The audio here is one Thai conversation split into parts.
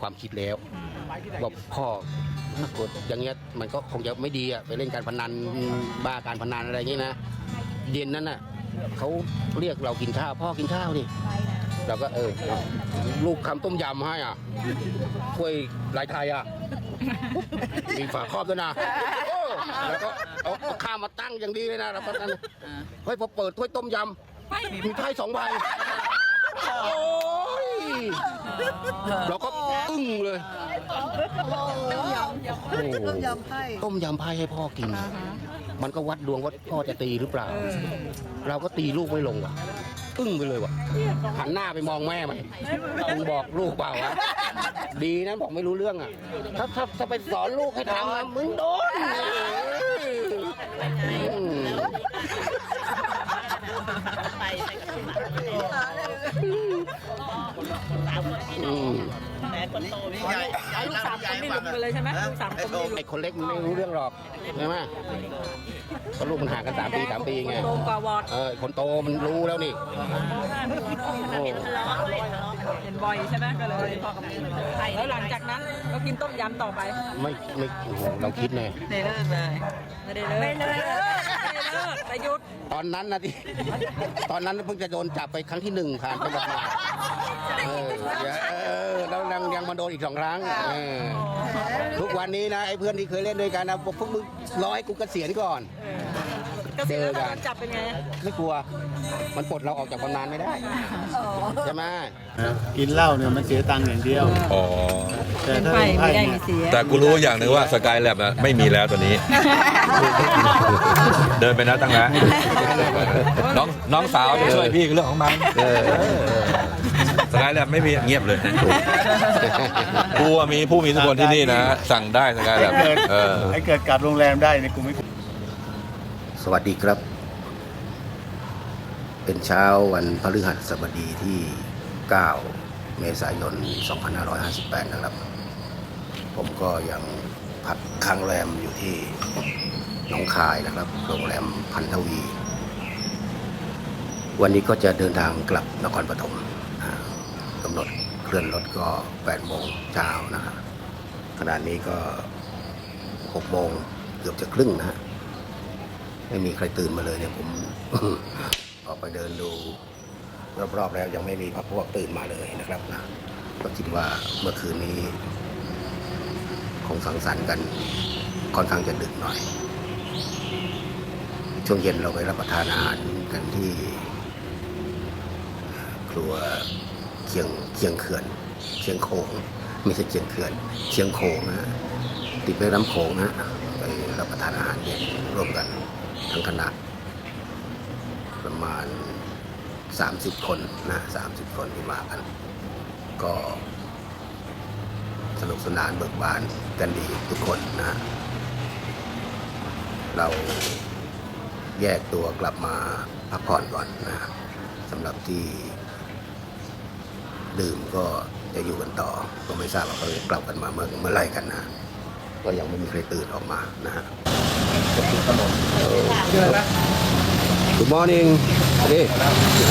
ความคิดแล้วว่าพ่อถ้าเกิดอย่างเงี้ยมันก็คงจะไม่ดีอะไปเล่นการพนันบ้าการพนันอะไรอย่างเงี้ยนะเย็นนั้นน่ะเขาเรียกเรากินข้าวพ่อกินข้าวดิเราก็เออ ลูกคำต้มยำให้อะถ้วยลายไทยอะมีฝาครอบด้วยนะโอ้แล้วก็เอาเอาข้าวมาตั้งอย่างดีเลยนะแล้วก็นั่นเฮ้ยพอเปิดถ้วยต้มยำมีไพ่สองใบโอ้ย เราก็อึ้งเลย ต้มยำต้มยำให้ต้มยำไพ่ให้พ่อกิน มันก็วัดดวงว่าพ่อจะตีหรือเปล่า เราก็ตีลูกไม่ลงว่ะ อึ้งไปเลยว่ะ หันหน้าไปมองแม่มันมึงบอกลูกเปล่าวะ ดีนะบอกไม่รู้เรื่องอะ ถ้าถ้าถ้าไปสอนลูกให้ทำนะมึงโดนอืม อืมลูกสามคนนี่หลุดไปเลยใช่ไหมลูกสามคนนี่หลุดไอ้คนเล็กมันไม่รู้เรื่องหรอกใช่ไหมก็ลูกมันห่างกันสามปีสามปีไงโตกว่าวอดเออคนโตมันรู้แล้วนี่โอ้เห็นบ่อยใช่ไหมก็เลยพ่อกับแม่แล้วหลังจากนั้นก็กินต้มยำต่อไป ไม่ไม่โอ้โหเราคิดไงไม่เลิกเลยไม่ได้เลิกไม่ เลิกไม่เลิกแต่หยุดตอนนั้นนะที่ ตอนนั้นเพิ่งจะโดนจับไปครั้งที่หนึ่งผ่านไปประมาณเอออย่าเออแล้วยังยังมาโดนอีกสองครั้งเออทุกวันนี้นะไอ้เพื่อนที่เคยเล่นด้วยกันนะบอกพวกมึงรอให้กูเกษียณก่อน ก็เสียแล้วโดนจับเป็นไงไม่กลัว มันปลดเราออกจากบำนาญไม่ได้ใช่ไหมกินเหล้าเนี่ยมันเสียตังค์อย่างเดียว อ๋อ แต่ถ้าเล่นไพ่เนี่ยแต่กูรู้อย่างหนึ่งว่าสกายแลบนะไม่มีแล้วตัวนี้ เดินไปนะตั้งนะน้องน้องสาวจะช่วยพี่เรื่องของมันสกายแลบไม่มีเงียบเลยกูว่ามีผู้มีทุกคนที่นี่นะ สั่งได้สกายแลบเกิดเออไอ้เกิดกลับโรงแรมได้เนี่ยกูไม่ สวัสดีครับ เป็นเช้าวันพฤหัสบดีที่ 9 เมษายน 2558 นะครับ ผมก็ยังพักค้างแรมอยู่ที่หนองคายนะครับ โรงแรมพันธวี วันนี้ก็จะเดินทางกลับนครปฐมกำหนดเคลื่อนรถก็ 8 โมงเช้านะครับขณะนี้ก็ 6 โมงเกือบจะครึ่งนะฮะ ไม่มีใครตื่นมาเลยเนี่ยผมออกไปเดินดูรอบๆแล้วยังไม่มีพรรคพวกตื่นมาเลยนะครับนะก็คิดว่าเมื่อคืนนี้ คงสังสรรค์กันค่อนข้างจะดึกหน่อย ช่วงเย็นเราไปรับประทานอาหารกันที่ ครัวเคียงเคียงเขื่อนเคียงโขงไม่ใช่เคียงเขื่อนเคียงโขงนะติดไปน้ำโขงนะไปรับประทานอาหารเย็นร่วมกัน ทั้งคณะ ประมาณ 30 คนนะ30 คนที่มากัน ก็สนุกสนานเบิกบานกันดีทุกคนนะ เราแยกตัวกลับมาพักผ่อนก่อนนะสำหรับที่ดื่มก็จะอยู่กันต่อ ก็ไม่ทราบว่าเขาจะกลับกันมาเมื่อเมื่อไรกันนะ ก็ยังไม่มีใครตื่นออกมานะฮะชื่ออะไรนะ Good morning นี่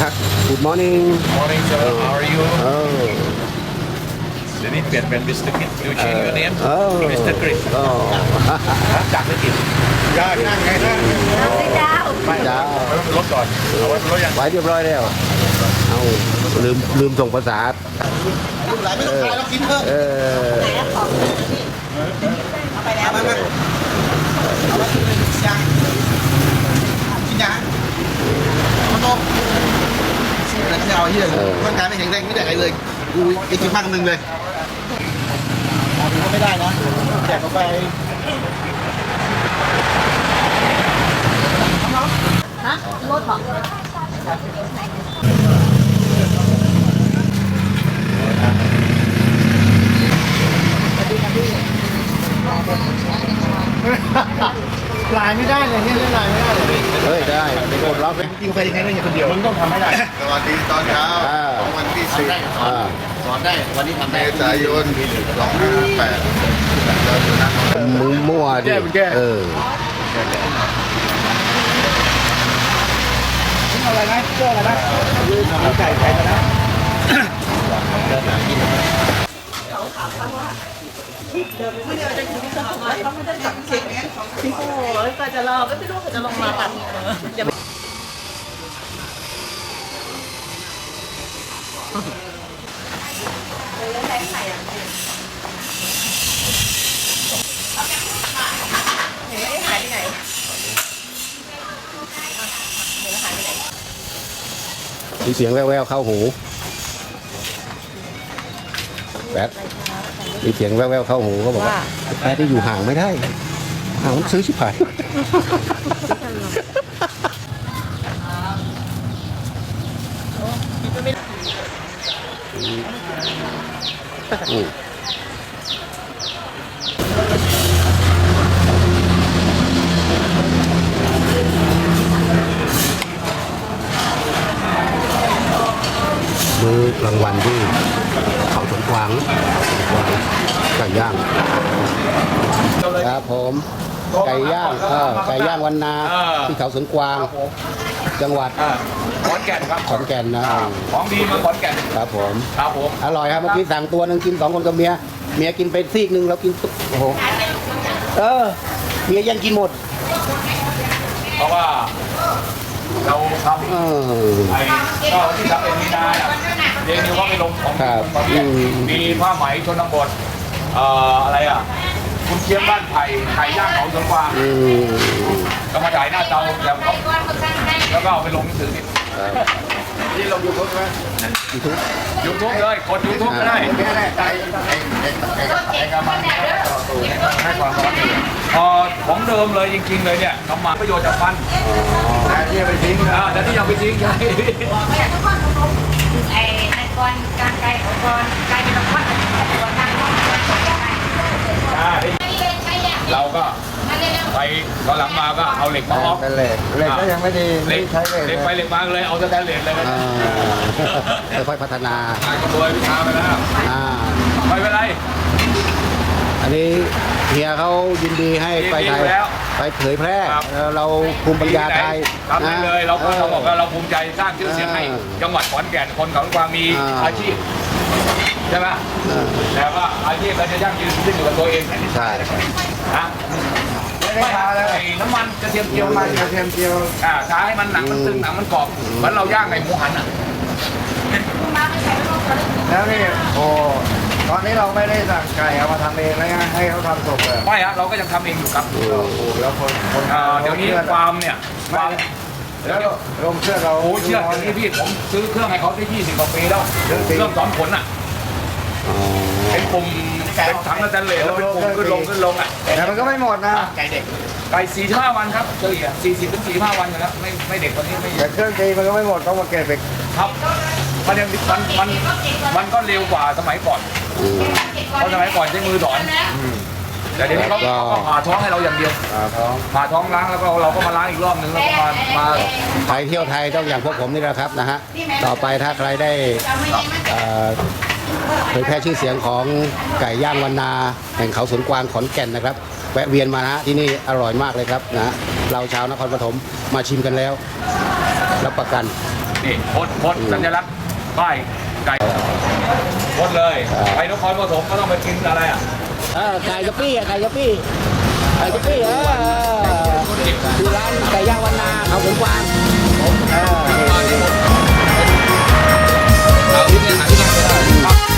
ครับ Good morning Morning, sir. How are you? เออเดี๋ยวนี้เปลี่ยนเป็น Mr. Kid. You change your name? เออ Mr. Chris. ก็จากไม่กินยากนั่งไงนะจ้ารถก่อนเอาไว้รถยังไว้เรียบร้อยแล้วเอาลืมลืมส่งภาษาเออเออแล้วก็จะเอาที่เลยร่างกายไม่แข็งแรงไม่ได้อะไรเลยกูไอ้กินมากนึงเลยไม่ได้นะแจกเข้าไป ลายไม่ได้เลยเนี่ยเล่นลายไม่ได้เลย เฮ้ยได้กดล็อก ไหมกินไปยังไงเนี่ยคนเดียวมึงต้องทำให้ได้ สวัสดีตอนเช้าอ่า ของวันที่สิบอ่า สอนได้ วันนี้ทำเมษายนสองห้าแปดเราอยู่นะมึงมั่วดิเออ อะไรนะเจ้าอะไรนะยืนทำไก่ไก่นะเโอ้ยก็จะรอก็ไม่รู้ก็จะลงมาปั่น มีเสียงแว่วๆเข้าหูแป๊ดมีเสียงแว่วๆเข้าหูเขาบอกว่าแป๊ดที่อยู่ห่างไม่ได้ห่างมันซื้อชิบหาย มมื้อกลางวันที่เขาสวนกวางกวางไก่ย่าง ครับผม ไก่ย่างเออไก่ย่างวันนาที่เขาสวนกวาง จังหวัดอ่าขอนแก่นครับขอนแก่นนะของดีเมืองขอนแก่นครับผม ครับผม อร่อยครับเมื่อกี้สั่งตัวหนึ่งกินสองคนกับเมีย เมียกินไปซีกหนึ่งเรากินตุ๊บโอ้โหเออ เมียยังกินหมด เพราะว่า เราทเออำไอ้ก็ที่ทำเป็นมีนาอะเรียนนิวว่าไปลงของครับขอนแก่นอืม มีผ้าไหมชนบทเอ่ออะไรอะ คุณเชียงบ้านไผ่ไข่ย่างเขาสวนกวางอืมก็มาถ่ายหน้าเตาแล้วก็ แล้วก็เอาไปลงหนังสือพิมพ์นี่เราอยู่ครบไหมยูทูบยูทูบเลยกดยูทูบก็ได้แค่ไหนไก่ไก่ไก่ไก่ไก่กระมังให้ความร้อนอยู่พอของเดิมเลยจริงๆเลยเนี่ยน้ำมันประโยชน์จากฟันแต่ที่ไปทิ้งนะอ่าแต่ที่ยังไปทิ้งใช่ไอ้นักกรการไกลของกรไกลเป็นละครตัวทางห้องอ่าเราก็ไป ตอนหลังมาก็เอาเหล็กมาออฟเป็นเหล็กเหล็กก็ยังไม่ดีเหล็กใช้เหล็กเหล็กไปเหล็กมาเลยเอาสแตนเลสเลยอ่าค่อยๆพัฒนาตายก็โดยวิชาไปแล้วอ่าไม่เป็นไร อันนี้เฮียเขายินดีให้ไปไทยยินดีอยู่แล้วไปเผยแพร่ครับแล้วเราภูมิปัญญาไทยทำได้เลยเราก็เราบอกว่าเราภูมิใจสร้างชื่อเสียงให้เออจังหวัดขอนแก่นคนเขากวางมีอ่าอาชีพใช่ไหมเออแต่ว่าอาชีพเราจะยั่งยืนขึ้นอยู่กับตัวเองใช่นะ ไม่ได้ทาเลยไอ้น้ำมันกระเทียมเจียวน้ำมันกระเทียมเจียวอ่าทาให้มันหนังมันตึงหนังมันกรอบเหมือนเราย่างไก่หมูหันอะแล้วนี่โอ้ตอนนี้เราไม่ได้สั่งไก่เอามาทำเองแล้วไงให้เขาทำสดเลยไม่ฮะเราก็ยังทำเองอยู่ครับโอ้โหแล้วคนคนอ่าเดี๋ยวนี้ฟาร์มเนี่ยฟาร์มแล้วลงเชื่อเราโอ้เชื่อเดี๋ยวนี้พี่ผมซื้อเครื่องให้เขาได้20กว่าปีแล้วเครื่องสอนผลอะอ๋อเป็นปุ่ม เป็นถังสแตนเลสแล้วเป็นปุ่มขึ้นลงขึ้นลงอะแต่มันก็ไม่หมดนะไก่เด็กไก่สี่ห้าวันครับเฉลี่ยสี่สิบถึงสี่ห้าวันนะครับไม่ไม่เด็กกว่านี้ไม่แต่เครื่องตีมันก็ไม่หมดต้องมาเก็บอีกครับมันยังมันมันมันก็เร็วกว่าสมัยก่อนอืมเพราะสมัยก่อนใช้มือสอนแต่เดี๋ยวนี้เขาก็เขาก็ผ่าท้องให้เราอย่างเดียวอ่าท้องผ่าท้องล้างแล้วก็เราก็มาล้างอีกรอบหนึ่งแล้วก็มามาไทยเที่ยวไทยต้องอย่างพวกผมนี่แหละครับนะฮะ ต่อไปถ้าใครได้เอ่อ เผยแพร่ชื่อเสียงของไก่ย่างวันนาแห่งเขาสวนกวางขอนแก่นนะครับ แวะเวียนมานะที่นี่อร่อยมากเลยครับนะเราชาวนครปฐมมาชิมกันแล้ว รับประกันนี่พดพดสัญลักษณ์ป้ายไก่พดเลยไปนครปฐมก็ต้องไปกินอะไรอะไก่กะปี้ไก่กะปี้ไก่กะปี้เออที่ร้านไก่ย่างวันนาเขาสวนกวางเออ Ini nanti.